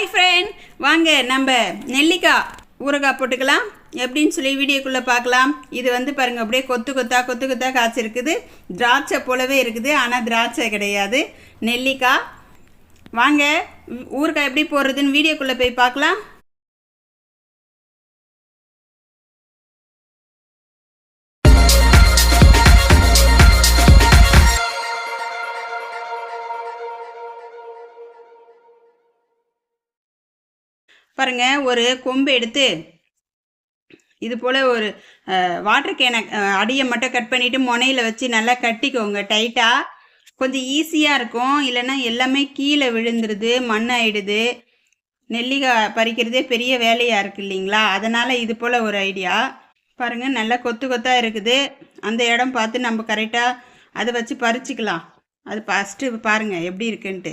Hi friend வாங்க நம்ம நெல்லிக்காய் ஊறுகாய் போட்டுக்கலாம். எப்படின்னு சொல்லி வீடியோக்குள்ளே பார்க்கலாம். இது வந்து பாருங்கள் அப்படியே கொத்து கொத்தா கொத்து கொத்தா காய்ச்சிருக்குது. திராட்சை போலவே இருக்குது ஆனால் திராட்சை கிடையாது. நெல்லிக்காய் வாங்க ஊறுகாய் எப்படி போடுறதுன்னு வீடியோக்குள்ளே போய் பார்க்கலாம். பாருங்க ஒரு கொம்பு எடுத்து இது போல் ஒரு வாட்டர் கேனை அடியை மட்டும் கட் பண்ணிவிட்டு முனையில் வச்சு நல்லா கட்டிக்கோங்க டைட்டாக கொஞ்சம் ஈஸியாக இருக்கும். இல்லைன்னா எல்லாமே கீழே விழுந்துருது மண் ஆயிடுது நெல்லிக்காய் பறிக்கிறதே பெரிய வேலையாக இருக்குது இல்லைங்களா? அதனால் இது போல் ஒரு ஐடியா பாருங்கள் நல்லா கொத்து கொத்தாக இருக்குது. அந்த இடம் பார்த்து நம்ம கரெக்டாக அதை வச்சு பறிச்சிக்கலாம். அது ஃபஸ்ட்டு பாருங்கள் எப்படி இருக்குன்ட்டு.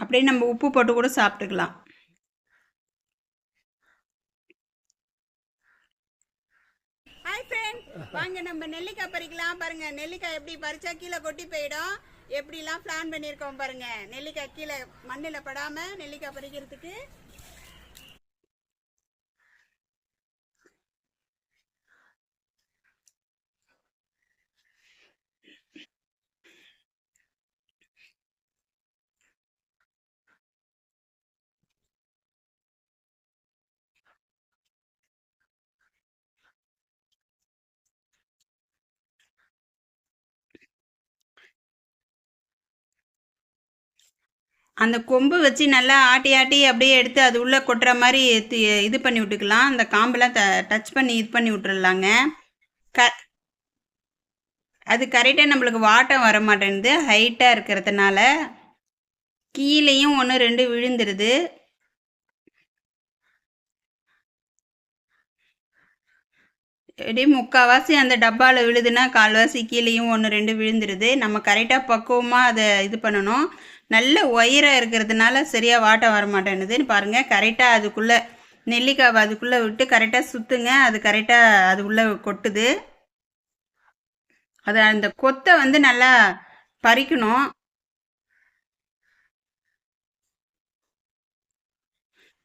அப்படியே நம்ம உப்பு போட்டு கூட சாப்பிட்டுக்கலாம். வாங்க நம்ம நெல்லிக்காய் பறிக்கலாம். பாருங்க நெல்லிக்காய் எப்படி பறிச்சா கீழே கொட்டி போயிடும். எப்படிலாம் பிளான் பண்ணியிருக்கோம் பாருங்க. நெல்லிக்காய் கீழே மண்ணில் படாம நெல்லிக்காய் பறிக்கிறதுக்கு. அந்த கொம்பு வச்சு நல்லா ஆட்டி ஆட்டி அப்படியே எடுத்து அது உள்ளே கொட்டுற மாதிரி தி- இது பண்ணி விட்டுக்கலாம். அந்த காம்பெல்லாம் த டச் பண்ணி இது பண்ணி விட்டுடலாங்க க அது கரெக்டாக நம்மளுக்கு வாட்டம் வர மாட்டேங்குது ஹைட்டாக இருக்கிறதுனால கீழேயும் ஒன்று ரெண்டு விழுந்துருது. எப்படி முக்கால்வாசி அந்த டப்பாவில் விழுதுன்னா கால்வாசி கீழேயும் ஒன்று ரெண்டு விழுந்துருது. நம்ம கரெக்டாக பக்குவமாக அதை இது பண்ணணும். நல்ல ஒயராக இருக்கிறதுனால சரியாக வாட்டம் வர மாட்டேன்னுதுன்னு பாருங்கள் கரெக்டாக அதுக்குள்ளே நெல்லிக்காவை அதுக்குள்ளே விட்டு கரெக்டாக சுற்றுங்க அது கரெக்டாக அது உள்ளே கொட்டுது. அது அந்த கொத்தை வந்து நல்லா பறிக்கணும்.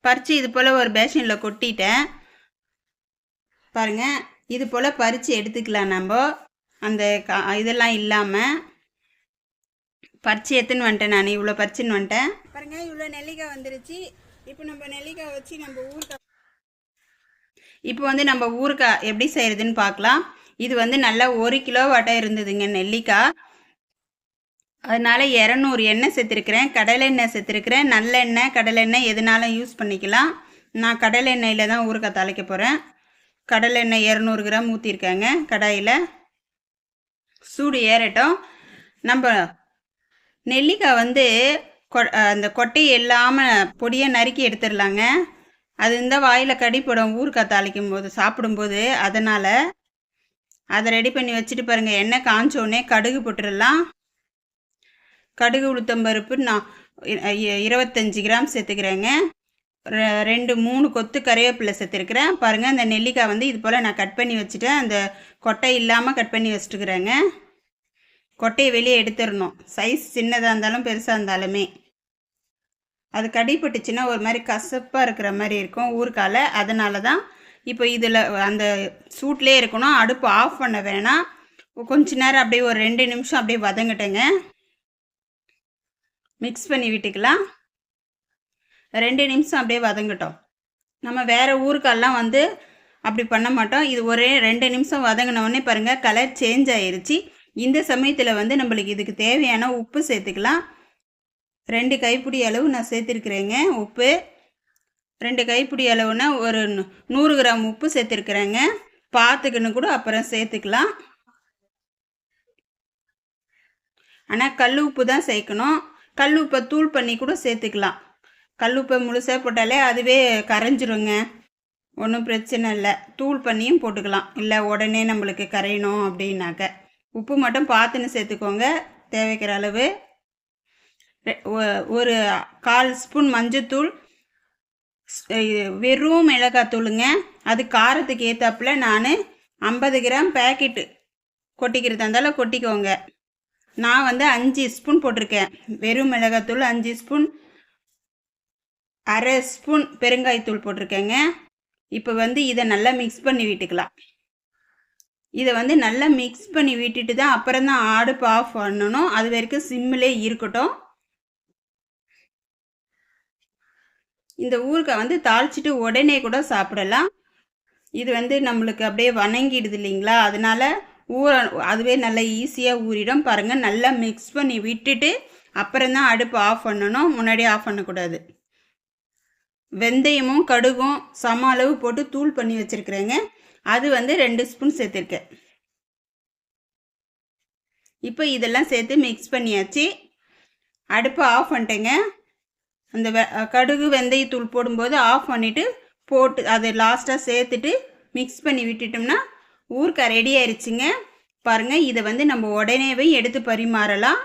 பறித்து இது போல் ஒரு பேஷனில் கொட்டிட்டேன். பாருங்கள் இது போல் பறித்து எடுத்துக்கலாம் நம்ம. அந்த கா இதெல்லாம் இல்லாமல் பறித்து எடுத்துன்னு வந்துட்டேன் நான். இவ்வளோ பறிச்சுன்னு வந்துட்டேன். பாருங்க இவ்வளோ நெல்லிக்காய் வந்துருச்சு. இப்போ நம்ம நெல்லிக்காய் வச்சு நம்ம ஊறுகாய் இப்போ வந்து நம்ம ஊறுகாய் எப்படி செய்கிறதுன்னு பார்க்கலாம். இது வந்து நல்லா ஒரு கிலோ வட்டை இருந்ததுங்க நெல்லிக்காய். அதனால இரநூறு எண்ணெய் சேர்த்துருக்கிறேன். கடலெண்ணெய் சேர்த்துருக்கிறேன். நல்லெண்ணெய் கடலெண்ணெய் எதுனாலும் யூஸ் பண்ணிக்கலாம். நான் கடலெண்ணெயில் தான் ஊறுகாய் தாளிக்க போகிறேன் கடலெண்ணெய் இரநூறு கிராம் ஊற்றிருக்கேங்க கடாயில். சூடு ஏறட்டும். நம்ம நெல்லிக்காய் வந்து கொ அந்த கொட்டை இல்லாமல் பொடியை நறுக்கி எடுத்துடலாங்க. அது இருந்தால் வாயில் கடிப்படும் ஊறுக்காய் தாளிக்கும் போது சாப்பிடும்போது அதனால் அதை ரெடி பண்ணி வச்சுட்டு பாருங்கள் எண்ணெய் காஞ்சோடனே கடுகு போட்டுடலாம். கடுகு உளுத்தம்பருப்பு நான் இருபத்தஞ்சி கிராம் சேர்த்துக்கிறேங்க. ரெண்டு மூணு கொத்து கறிவேப்பிலை சேர்த்துருக்குறேன். பாருங்கள் அந்த நெல்லிக்காய் வந்து இது போல் நான் கட் பண்ணி வச்சுட்டேன் அந்த கொட்டை இல்லாமல் கட் பண்ணி வச்சுட்டுக்கிறேங்க. கொட்டையை வெளியே எடுத்துடணும். சைஸ் சின்னதாக இருந்தாலும் பெருசாக இருந்தாலுமே. அது கடிப்பட்டுச்சுன்னா ஒரு மாதிரி கசப்பாக இருக்கிற மாதிரி இருக்கும் ஊருக்கால அதனால தான் இப்போ இதில் அந்த சூட்லேயே இருக்கணும். அடுப்பு ஆஃப் பண்ண வேணாம். கொஞ்ச நேரம் அப்படியே ஒரு ரெண்டு நிமிஷம் அப்படியே வதங்கிட்டேங்க. மிக்ஸ் பண்ணி விட்டுக்கலாம். ரெண்டு நிமிஷம் அப்படியே வதங்கட்டோம். நம்ம வேறு ஊருக்கெல்லாம் வந்து அப்படி பண்ண மாட்டோம். இது ஒரே ரெண்டு நிமிஷம் வதங்கினோடனே பாருங்கள் கலர் சேஞ்ச் ஆயிடுச்சு இந்த சமயத்தில் வந்து நம்மளுக்கு இதுக்கு தேவையான உப்பு சேர்த்துக்கலாம். ரெண்டு கைப்பிடி அளவு நான் சேர்த்துருக்குறேங்க உப்பு. ரெண்டு கைப்பிடி அளவுனா ஒரு நூறு கிராம் உப்பு சேர்த்துருக்குறேங்க. பார்த்துக்கின்னு கூட அப்புறம் சேர்த்துக்கலாம். ஆனால் கல் உப்பு தான் சேர்க்கணும். கல் உப்பை தூள் பண்ணி கூட சேர்த்துக்கலாம். கல் உப்பை முழுசாக போட்டாலே அதுவே கரைஞ்சிருங்க. ஒன்றும் பிரச்சனை இல்லை. தூள் பண்ணியும் போட்டுக்கலாம். இல்லை உடனே நம்மளுக்கு கரையணும் அப்படின்னாக்க. உப்பு மட்டும் பார்த்துன்னு சேர்த்துக்கோங்க. தேவைக்கிற அளவு. ஒரு கால் ஸ்பூன் மஞ்சத்தூள் வெறும் மிளகாத்தூளுங்க அது காரத்துக்கு ஏற்றாப்புல நான் ஐம்பது கிராம் பேக்கெட்டு கொட்டிக்கிறதா இருந்தாலும் கொட்டிக்கோங்க. நான் வந்து அஞ்சு ஸ்பூன் போட்டிருக்கேன். வெறும் மிளகாத்தூள் அஞ்சு ஸ்பூன். அரை ஸ்பூன் பெருங்காயத்தூள் போட்டிருக்கேங்க. இப்போ வந்து இதை நல்லா மிக்ஸ் பண்ணி விட்டுக்கலாம். இதை வந்து நல்லா மிக்ஸ் பண்ணி விட்டுட்டு தான் அப்புறம் தான் அடுப்பு ஆஃப் பண்ணணும். அது வரைக்கும் சிம்மிலே இருக்கட்டும். இந்த ஊறுகாய் வந்து தாளிச்சிட்டு உடனே கூட சாப்பிடலாம். இது வந்து நம்மளுக்கு அப்படியே வணங்கிடுது இல்லைங்களா? அதனால ஊற அதுவே நல்லா ஈஸியாக ஊறிடும். பாருங்கள் நல்லா மிக்ஸ் பண்ணி விட்டுட்டு அப்புறம் தான் அடுப்பு ஆஃப் பண்ணணும். முன்னாடியே ஆஃப் பண்ணக்கூடாது. வெந்தயமும் கடுகும் சம அளவு போட்டு தூள் பண்ணி வச்சுருக்குறேங்க. அது வந்து ரெண்டு ஸ்பூன் சேர்த்துருக்கேன். இப்போ இதெல்லாம் சேர்த்து மிக்ஸ் பண்ணியாச்சு. அடுப்பை ஆஃப் பண்ணிட்டேங்க. அந்த வெ கடுகு வெந்தயத்தூள் போடும்போது ஆஃப் பண்ணிவிட்டு போட்டு அதை லாஸ்ட்டாக சேர்த்துட்டு மிக்ஸ் பண்ணி விட்டுட்டோம்னா ஊறுகாய் ரெடி ஆயிடுச்சுங்க பாருங்கள் இதை வந்து நம்ம உடனேவே எடுத்து பரிமாறலாம்.